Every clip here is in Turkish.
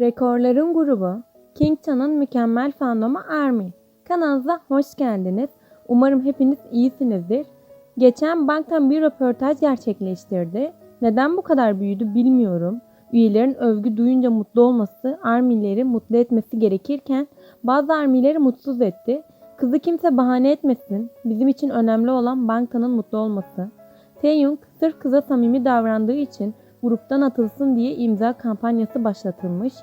Rekorların grubu King Chan'ın mükemmel fandomu ARMY. Kanalımıza hoş geldiniz. Umarım hepiniz iyisinizdir. Geçen banktan bir röportaj gerçekleştirdi. Neden bu kadar büyüdü bilmiyorum. Üyelerin övgü duyunca mutlu olması ARMY'leri mutlu etmesi gerekirken bazı ARMY'leri mutsuz etti. Kızı kimse bahane etmesin. Bizim için önemli olan Bangtan'ın mutlu olması. Taeyong sırf kıza samimi davrandığı için gruptan atılsın diye imza kampanyası başlatılmış.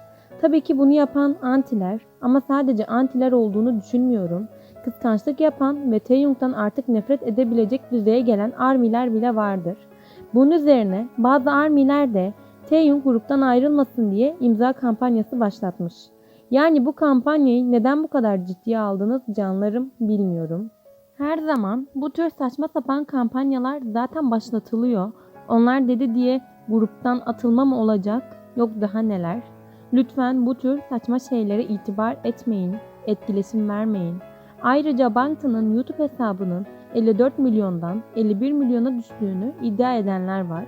Tabii ki bunu yapan antiler ama sadece antiler olduğunu düşünmüyorum. Kıskançlık yapan ve Taeyong'dan artık nefret edebilecek düzeye gelen armiler bile vardır. Bunun üzerine bazı armiler de Taeyong gruptan ayrılmasın diye imza kampanyası başlatmış. Yani bu kampanyayı neden bu kadar ciddiye aldınız canlarım bilmiyorum. Her zaman bu tür saçma sapan kampanyalar zaten başlatılıyor. Onlar dedi diye gruptan atılma mı olacak? Yok daha neler. Lütfen bu tür saçma şeylere itibar etmeyin, etkileşim vermeyin. Ayrıca Bangtan'ın YouTube hesabının 54 milyondan 51 milyona düştüğünü iddia edenler var.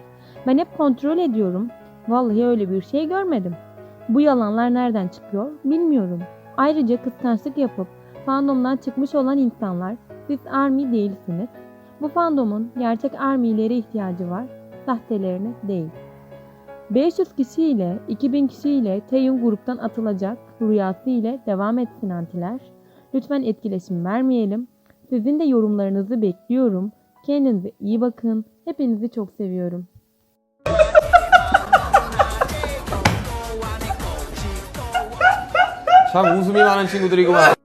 Ben hep kontrol ediyorum. Vallahi öyle bir şey görmedim. Bu yalanlar nereden çıkıyor bilmiyorum. Ayrıca kıskançlık yapıp fandomdan çıkmış olan insanlar siz ARMY değilsiniz. Bu fandomun gerçek ARMY'lere ihtiyacı var, sahtelerine değil. 500 kişi ile 2000 kişi ile Taeyong gruptan atılacak rüyası ile devam etsin antiler. Lütfen etkileşim vermeyelim. Sizin de yorumlarınızı bekliyorum. Kendinize iyi bakın. Hepinizi çok seviyorum. 참 웃음이 많은 친구들이구만.